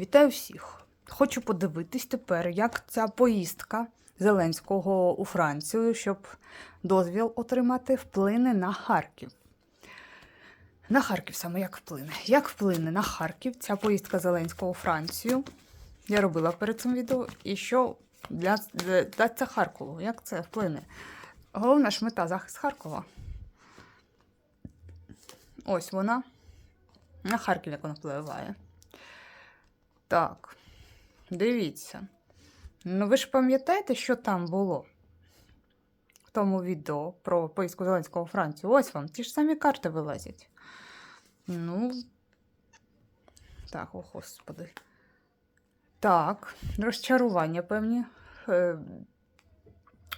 Вітаю всіх! Хочу подивитись тепер, як ця поїздка Зеленського у Францію, щоб дозвіл отримати, вплине на Харків. На Харків саме як вплине. Як вплине на Харків ця поїздка Зеленського у Францію? Я робила перед цим відео. І що для, для, дасться Харкову? Як це вплине? Головна ж мета захист Харкова. Ось вона. На Харків як вона впливає. Так, дивіться. Ну, ви ж пам'ятаєте, що там було в тому відео про поїздку Зеленського у Францію? Ось вам, ті ж самі карти вилазять. Ну. Так, о, господи. Так, розчарування певні. Е,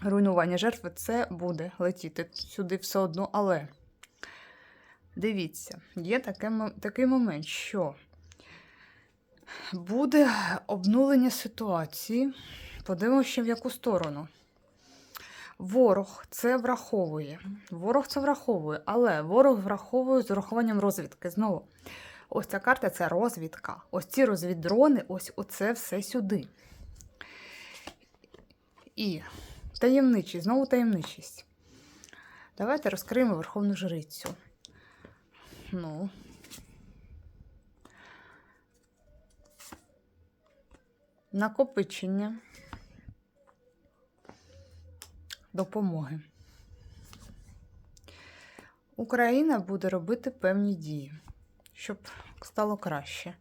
руйнування жертви це буде летіти сюди все одно, але дивіться, є таке, такий момент, що буде обнулення ситуації. Подивимося, в яку сторону. Ворог це враховує. Ворог це враховує, але ворог враховує з урахуванням розвідки. Знову, ось ця карта це розвідка. Ось ці розвіддрони, ось оце все сюди. І таємничість, знову таємничість. Давайте розкриємо Верховну Жрицю. Ну. Накопичення допомоги. Україна буде робити певні дії, щоб стало краще.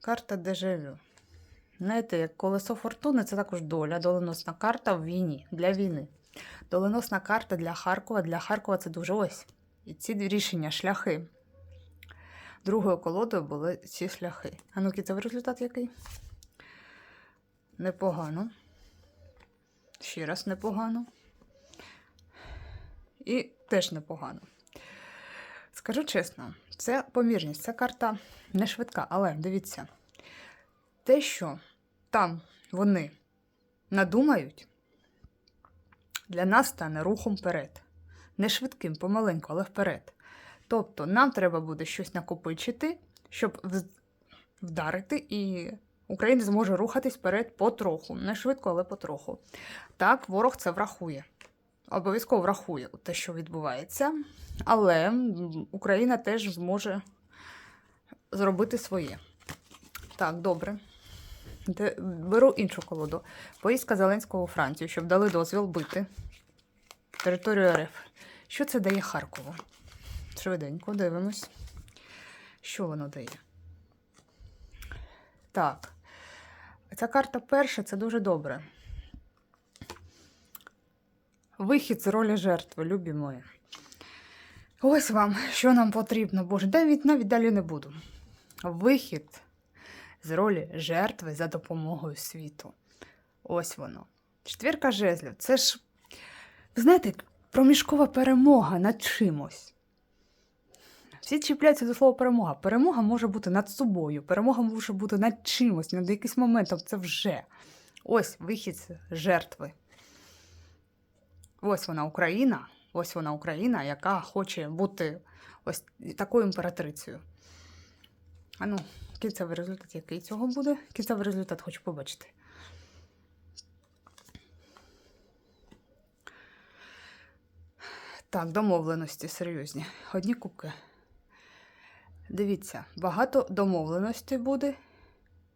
Карта дежавю. Знаєте, як колесо фортуни це також доля, доленосна карта в війні для війни. Доленосна карта для Харкова. Для Харкова це дуже ось. І ці рішення, шляхи. Другою колодою були ці шляхи. А ну це результат який? Непогано. Ще раз непогано. І теж непогано. Скажу чесно, це помірність, ця карта не швидка, але дивіться, те, що там вони надумають, для нас стане рухом вперед. Не швидким, помаленьку, але вперед. Тобто нам треба буде щось накопичити, щоб вдарити, і Україна зможе рухатись вперед потроху. Не швидко, але потроху. Так, ворог це врахує. Обов'язково врахує те, що відбувається, але Україна теж зможе зробити своє. Так, добре. Беру іншу колоду. Поїздка Зеленського у Францію, щоб дали дозвіл бити територію РФ. Що це дає Харкову? Швиденько дивимось. Що воно дає? Так. Ця карта перша це дуже добре. Вихід з ролі жертви, любі мої. Ось вам, що нам потрібно, Боже, навіть навіть далі не буду. Вихід з ролі жертви за допомогою світу. Ось воно. Четвірка жезлів. Це ж, знаєте, проміжкова перемога над чимось. Всі чіпляються до слова перемога. Перемога може бути над собою, перемога може бути над чимось, над якимось моментом. Це вже. Ось вихід з жертви. Ось вона Україна. Ось вона Україна, яка хоче бути ось такою імператрицею. А ну, кінцевий результат, який цього буде? Кінцевий результат хочу побачити. Так, домовленості серйозні. Одні кубки. Дивіться, багато домовленостей буде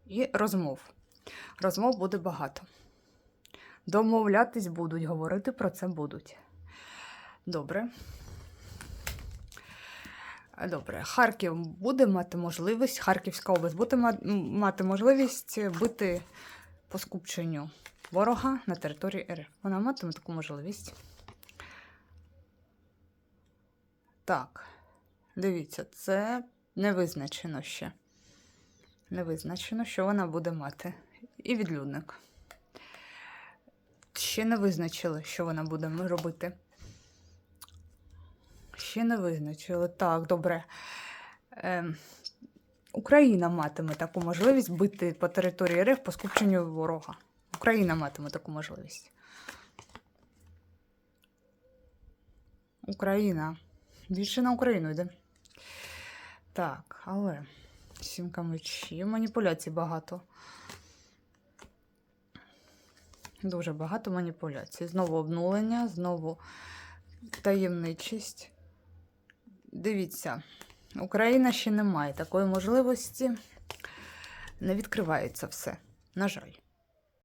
і розмов. Розмов буде багато. Домовлятись будуть, говорити про це будуть. Добре. Добре, Харків буде мати можливість, Харківська область буде мати можливість бити по скупченню ворога на території РФ. Вона матиме таку можливість. Так, дивіться, це не визначено ще. Не визначено, що вона буде мати. І відлюдник. Ще не визначили, що вона буде робити. Ще не визначили. Так, добре. Ем, Україна матиме таку можливість бити по території РФ по скупченню ворога. Україна матиме таку можливість. Україна. Більше на Україну йде. Так, але Сімка мечів. Маніпуляцій багато. Дуже багато маніпуляцій. Знову обнулення, знову таємничість. Дивіться, Україна ще не має такої можливості. Не відкривається все. На жаль.